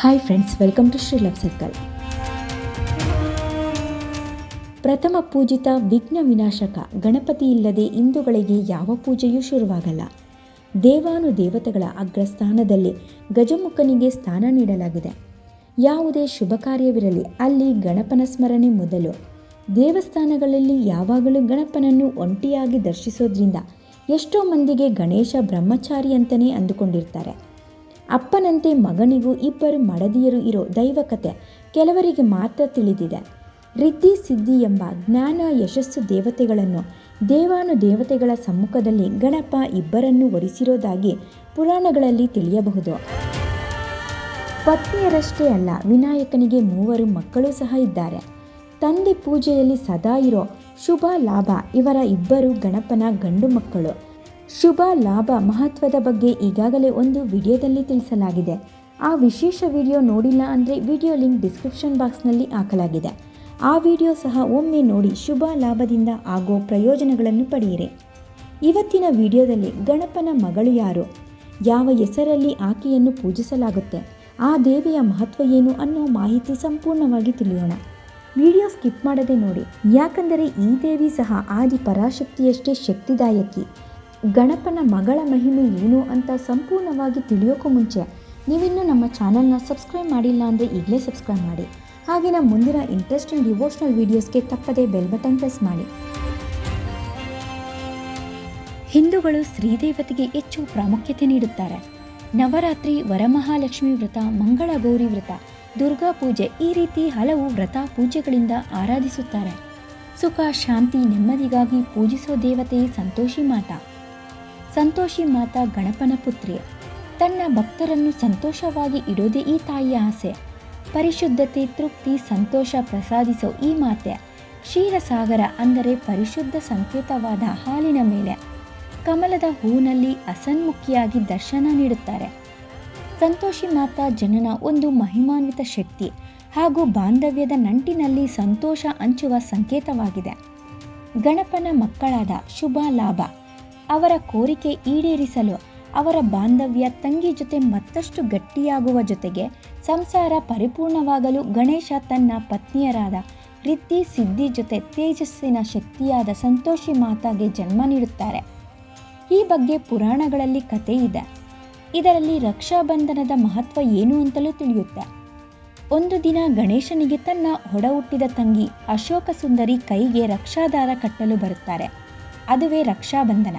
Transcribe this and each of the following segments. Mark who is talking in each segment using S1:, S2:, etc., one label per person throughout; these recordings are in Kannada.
S1: Hi friends welcome to Shri love circle ಪ್ರಥಮ ಪೂಜಿತ ವಿಘ್ನ ವಿನಾಶಕ ಗಣಪತಿ ಇಲ್ಲದೆ ಹಿಂದೂಗಳಿಗೆ ಯಾವ ಪೂಜೆಯೂ ಶುರುವಾಗಲ್ಲ. ದೇವಾನು ದೇವತೆಗಳ ಅಗ್ರಸ್ಥಾನದಲ್ಲಿ ಗಜಮುಖನಿಗೆ ಸ್ಥಾನ ನೀಡಲಾಗಿದೆ. ಯಾವುದೇ ಶುಭ ಕಾರ್ಯವಿರಲಿ, ಅಲ್ಲಿ ಗಣಪನ ಸ್ಮರಣೆ ಮೊದಲು. ದೇವಸ್ಥಾನಗಳಲ್ಲಿ ಯಾವಾಗಲೂ ಗಣಪನನ್ನು ಒಂಟಿಯಾಗಿ ದರ್ಶಿಸೋದ್ರಿಂದ ಎಷ್ಟೋ ಮಂದಿಗೆ ಗಣೇಶ ಬ್ರಹ್ಮಚಾರಿ ಅಂತಲೇ ಅಂದುಕೊಂಡಿರ್ತಾರೆ. ಅಪ್ಪನಂತೆ ಮಗನಿಗೂ ಇಬ್ಬರು ಮಡದಿಯರು ಇರೋ ದೈವಕತೆ ಕೆಲವರಿಗೆ ಮಾತ್ರ ತಿಳಿದಿದೆ. ರಿದ್ಧಿ ಸಿದ್ಧಿ ಎಂಬ ಜ್ಞಾನ ಯಶಸ್ಸು ದೇವತೆಗಳನ್ನು ದೇವಾನು ದೇವತೆಗಳ ಸಮ್ಮುಖದಲ್ಲಿ ಗಣಪ ಇಬ್ಬರನ್ನು ಒರಿಸಿರೋದಾಗಿ ಪುರಾಣಗಳಲ್ಲಿ ತಿಳಿಯಬಹುದು. ಪತ್ನಿಯರಷ್ಟೇ ಅಲ್ಲ, ವಿನಾಯಕನಿಗೆ ಮೂವರು ಮಕ್ಕಳು ಸಹ ಇದ್ದಾರೆ. ತಂದೆ ಪೂಜೆಯಲ್ಲಿ ಸದಾ ಇರೋ ಶುಭ ಲಾಭ ಇವರ ಇಬ್ಬರು ಗಣಪನ ಗಂಡು ಮಕ್ಕಳು. ಶುಭ, ಲಾಭ, ಮಹತ್ವದ ಬಗ್ಗೆ ಈಗಾಗಲೇ ಒಂದು ವಿಡಿಯೋದಲ್ಲಿ ತಿಳಿಸಲಾಗಿದೆ. ಆ ವಿಶೇಷ ವಿಡಿಯೋ ನೋಡಿಲ್ಲ ಅಂದರೆ ವಿಡಿಯೋ ಲಿಂಕ್ ಡಿಸ್ಕ್ರಿಪ್ಷನ್ ಬಾಕ್ಸ್ನಲ್ಲಿ ಹಾಕಲಾಗಿದೆ. ಆ ವಿಡಿಯೋ ಸಹ ಒಮ್ಮೆ ನೋಡಿ ಶುಭ, ಲಾಭದಿಂದ ಆಗೋ ಪ್ರಯೋಜನಗಳನ್ನು ಪಡೆಯಿರಿ. ಇವತ್ತಿನ ವಿಡಿಯೋದಲ್ಲಿ ಗಣಪನ ಮಗಳು ಯಾರು? ಯಾವ ಹೆಸರಲ್ಲಿ ಆಕೆಯನ್ನು ಪೂಜಿಸಲಾಗುತ್ತೆ? ಆ ದೇವಿಯ ಮಹತ್ವ ಏನು ಅನ್ನೋ ಮಾಹಿತಿ ಸಂಪೂರ್ಣವಾಗಿ ತಿಳಿಯೋಣ. ವಿಡಿಯೋ ಸ್ಕಿಪ್ ಮಾಡದೆ ನೋಡಿ. ಯಾಕಂದರೆ ಈ ದೇವಿ ಸಹ ಆದಿ ಪರಾಶಕ್ತಿಯಷ್ಟೇ ಶಕ್ತಿದಾಯಕಿ. ಗಣಪನ ಮಗಳ ಮಹಿಮೆ ಏನು ಅಂತ ಸಂಪೂರ್ಣವಾಗಿ ತಿಳಿಯೋಕ್ಕೂ ಮುಂಚೆ ನೀವಿನ್ನೂ ನಮ್ಮ ಚಾನಲ್ನ ಸಬ್ಸ್ಕ್ರೈಬ್ ಮಾಡಿಲ್ಲ ಅಂದರೆ ಈಗಲೇ ಸಬ್ಸ್ಕ್ರೈಬ್ ಮಾಡಿ. ಹಾಗೆಯೇ ಮುಂದಿನ ಇಂಟ್ರೆಸ್ಟಿಂಗ್ ಡಿವೋಷನಲ್ ವೀಡಿಯೋಸ್ಗೆ ತಪ್ಪದೇ ಬೆಲ್ ಬಟನ್ ಪ್ರೆಸ್ ಮಾಡಿ. ಹಿಂದೂಗಳು ಶ್ರೀದೇವತೆಗೆ ಹೆಚ್ಚು ಪ್ರಾಮುಖ್ಯತೆ ನೀಡುತ್ತಾರೆ. ನವರಾತ್ರಿ ವರಮಹಾಲಕ್ಷ್ಮಿ ವ್ರತ ಮಂಗಳ ಗೌರಿ ವ್ರತ, ದುರ್ಗಾ ಪೂಜೆ ಈ ರೀತಿ ಹಲವು ವ್ರತ ಪೂಜೆಗಳಿಂದ ಆರಾಧಿಸುತ್ತಾರೆ. ಸುಖ, ಶಾಂತಿ, ನೆಮ್ಮದಿಗಾಗಿ ಪೂಜಿಸೋ ದೇವತೆ ಸಂತೋಷಿ ಮಾತಾ. ಸಂತೋಷಿ ಮಾತಾ ಗಣಪನ ಪುತ್ರಿ. ತನ್ನ ಭಕ್ತರನ್ನು ಸಂತೋಷವಾಗಿ ಇಡೋದೇ ಈ ತಾಯಿಯ ಆಸೆ. ಪರಿಶುದ್ಧತೆ, ತೃಪ್ತಿ, ಸಂತೋಷ ಪ್ರಸಾದಿಸೋ ಈ ಮಾತೆ ಕ್ಷೀರಸಾಗರ ಅಂದರೆ ಪರಿಶುದ್ಧ ಸಂಕೇತವಾದ ಹಾಲಿನ ಮೇಲೆ. ಕಮಲದ ಹೂನಲ್ಲಿ ಅಸನ್ಮುಖಿಯಾಗಿ ದರ್ಶನ ನೀಡುತ್ತಾರೆ. ಸಂತೋಷಿ ಮಾತಾ ಜನನ ಒಂದು ಮಹಿಮಾನ್ವಿತ ಶಕ್ತಿ ಹಾಗೂ ಬಾಂಧವ್ಯದ ನಂಟಿನಲ್ಲಿ ಸಂತೋಷ ಹಂಚುವ ಸಂಕೇತವಾಗಿದೆ. ಗಣಪನ ಮಕ್ಕಳಾದ ಶುಭ ಲಾಭ. ಅವರ ಕೋರಿಕೆ ಈಡೇರಿಸಲು ಅವರ ಬಾಂಧವ್ಯ ತಂಗಿ ಜೊತೆ ಮತ್ತಷ್ಟು ಗಟ್ಟಿಯಾಗುವ ಜೊತೆಗೆ ಸಂಸಾರ ಪರಿಪೂರ್ಣವಾಗಲು ಗಣೇಶ ತನ್ನ ಪತ್ನಿಯರಾದ ರಿದ್ಧಿ ಸಿದ್ಧಿ ಜೊತೆ ತೇಜಸ್ಸಿನ ಶಕ್ತಿಯಾದ ಸಂತೋಷಿ ಮಾತಾಗೆ ಜನ್ಮ ನೀಡುತ್ತಾರೆ. ಈ ಬಗ್ಗೆ ಪುರಾಣಗಳಲ್ಲಿ ಕಥೆ ಇದೆ. ಇದರಲ್ಲಿ ರಕ್ಷಾಬಂಧನದ ಮಹತ್ವ ಏನು ಅಂತಲೂ ತಿಳಿಯುತ್ತೆ. ಒಂದು ದಿನ ಗಣೇಶನಿಗೆ ತನ್ನ ಹೊಡ ಹುಟ್ಟಿದ ತಂಗಿ ಅಶೋಕ ಸುಂದರಿ ಕೈಗೆ ರಕ್ಷಾದಾರ ಕಟ್ಟಲು ಬರುತ್ತಾರೆ. ಅದುವೇ ರಕ್ಷಾಬಂಧನ.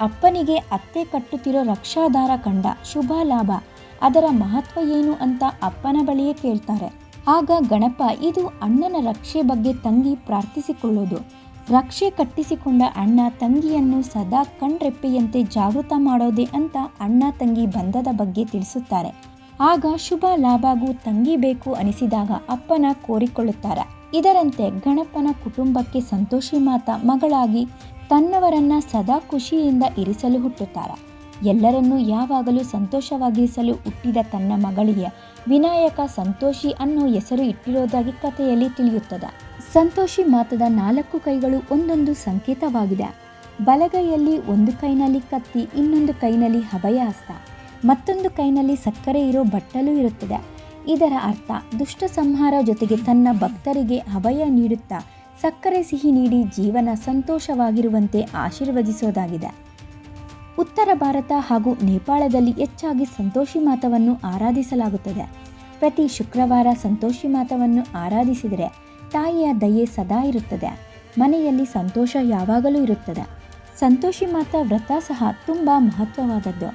S1: ಅಪ್ಪನಿಗೆ ಅತ್ತೆ ಕಟ್ಟುತ್ತಿರೋ ರಕ್ಷಾದಾರ ಕಂಡ ಶುಭ ಲಾಭ. ಅದರ ಮಹತ್ವ ಏನು ಅಂತ ಅಪ್ಪನ ಬಳಿಯೇ ಕೇಳ್ತಾರೆ. ಆಗ ಗಣಪ ಇದು ಅಣ್ಣನ ರಕ್ಷೆ ಬಗ್ಗೆ ತಂಗಿ ಪ್ರಾರ್ಥಿಸಿಕೊಳ್ಳೋದು. ರಕ್ಷೆ ಕಟ್ಟಿಸಿಕೊಂಡ ಅಣ್ಣ ತಂಗಿಯನ್ನು ಸದಾ ಕಣ್ರೆಪ್ಪೆಯಂತೆ ಜಾಗೃತ ಮಾಡೋದೆ ಅಂತ ಅಣ್ಣ ತಂಗಿ ಬಂಧದ ಬಗ್ಗೆ ತಿಳಿಸುತ್ತಾರೆ. ಆಗ ಶುಭ ಲಾಭಗೂ ತಂಗಿ ಬೇಕು ಅನಿಸಿದಾಗ ಅಪ್ಪನ ಕೋರಿಕೊಳ್ಳುತ್ತಾರೆ. ಇದರಂತೆ ಗಣಪನ ಕುಟುಂಬಕ್ಕೆ ಸಂತೋಷಿ ಮಾತ ಮಗಳಾಗಿ ತನ್ನವರನ್ನ ಸದಾ ಖುಷಿಯಿಂದ ಇರಿಸಲು ಹುಟ್ಟುತ್ತಾರೆ. ಎಲ್ಲರನ್ನೂ ಯಾವಾಗಲೂ ಸಂತೋಷವಾಗಿರಿಸಲು ಹುಟ್ಟಿದ ತನ್ನ ಮಗಳಿಗೆ ವಿನಾಯಕ ಸಂತೋಷಿ ಅನ್ನೋ ಹೆಸರು ಇಟ್ಟಿರೋದಾಗಿ ಕಥೆಯಲ್ಲಿ ತಿಳಿಯುತ್ತದೆ. ಸಂತೋಷಿ ಮಾತದ ನಾಲ್ಕು ಕೈಗಳು ಒಂದೊಂದು ಸಂಕೇತವಾಗಿದೆ. ಬಲಗೈಯಲ್ಲಿ ಒಂದು ಕೈನಲ್ಲಿ ಕತ್ತಿ, ಇನ್ನೊಂದು ಕೈನಲ್ಲಿ ಹಬಯ ಹಸ್ತ, ಮತ್ತೊಂದು ಕೈನಲ್ಲಿ ಸಕ್ಕರೆ ಇರೋ ಬಟ್ಟಲು ಇರುತ್ತದೆ. ಇದರ ಅರ್ಥ, ದುಷ್ಟ ಸಂಹಾರ ಜೊತೆಗೆ ತನ್ನ ಭಕ್ತರಿಗೆ ಅಭಯ ನೀಡುತ್ತಾ ಸಕ್ಕರೆ ಸಿಹಿ ನೀಡಿ ಜೀವನ ಸಂತೋಷವಾಗಿರುವಂತೆ ಆಶೀರ್ವದಿಸೋದಾಗಿದೆ. ಉತ್ತರ ಭಾರತ ಹಾಗೂ ನೇಪಾಳದಲ್ಲಿ ಹೆಚ್ಚಾಗಿ ಸಂತೋಷಿ ಮಾತವನ್ನು ಆರಾಧಿಸಲಾಗುತ್ತದೆ. ಪ್ರತಿ ಶುಕ್ರವಾರ ಸಂತೋಷಿ ಮಾತವನ್ನು ಆರಾಧಿಸಿದರೆ ತಾಯಿಯ ದಯೆ ಸದಾ ಇರುತ್ತದೆ. ಮನೆಯಲ್ಲಿ ಸಂತೋಷ ಯಾವಾಗಲೂ ಇರುತ್ತದೆ. ಸಂತೋಷಿ ಮಾತ ವ್ರತ ಸಹ ತುಂಬ ಮಹತ್ವವಾದದ್ದು.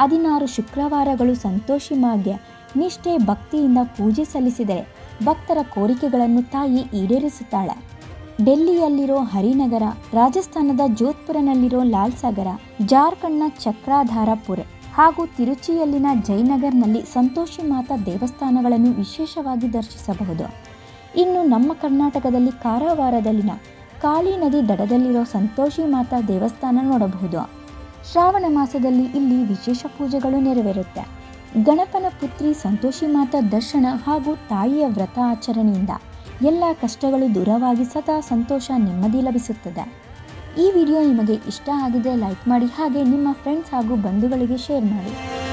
S1: ಹದಿನಾರು ಶುಕ್ರವಾರಗಳು ಸಂತೋಷಿ ಮಾಗೆ ನಿಷ್ಠೆ ಭಕ್ತಿಯಿಂದ ಪೂಜೆ ಸಲ್ಲಿಸಿದರೆ ಭಕ್ತರ ಕೋರಿಕೆಗಳನ್ನು ತಾಯಿ ಈಡೇರಿಸುತ್ತಾಳೆ. ಡೆಲ್ಲಿಯಲ್ಲಿರೋ ಹರಿನಗರ, ರಾಜಸ್ಥಾನದ ಜೋಧ್ಪುರನಲ್ಲಿರೋ ಲಾಲ್ ಸಾಗರ ಜಾರ್ಖಂಡ್ನ ಚಕ್ರಾಧಾರಪುರ ಹಾಗೂ ತಿರುಚಿಯಲ್ಲಿನ ಜಯನಗರ್ನಲ್ಲಿ ಸಂತೋಷಿ ಮಾತಾ ದೇವಸ್ಥಾನಗಳನ್ನು ವಿಶೇಷವಾಗಿ ದರ್ಶಿಸಬಹುದು. ಇನ್ನು ನಮ್ಮ ಕರ್ನಾಟಕದಲ್ಲಿ ಕಾರವಾರದಲ್ಲಿನ ಕಾಳಿ ನದಿ ದಡದಲ್ಲಿರೋ ಸಂತೋಷಿ ಮಾತಾ ದೇವಸ್ಥಾನ ನೋಡಬಹುದು. ಶ್ರಾವಣ ಮಾಸದಲ್ಲಿ ಇಲ್ಲಿ ವಿಶೇಷ ಪೂಜೆಗಳು ನೆರವೇರುತ್ತೆ. ಗಣಪನ ಪುತ್ರಿ ಸಂತೋಷಿ ಮಾತಾ ದರ್ಶನ ಹಾಗೂ ತಾಯಿಯ ವ್ರತ ಆಚರಣೆಯಿಂದ ಎಲ್ಲ ಕಷ್ಟಗಳು ದೂರವಾಗಿ ಸದಾ ಸಂತೋಷ ನೆಮ್ಮದಿ ಲಭಿಸುತ್ತದೆ. ಈ ವಿಡಿಯೋ ನಿಮಗೆ ಇಷ್ಟ ಆಗಿದೆ ಲೈಕ್ ಮಾಡಿ ಹಾಗೆ ನಿಮ್ಮ ಫ್ರೆಂಡ್ಸ್ ಹಾಗೂ ಬಂಧುಗಳಿಗೆ ಶೇರ್ ಮಾಡಿ.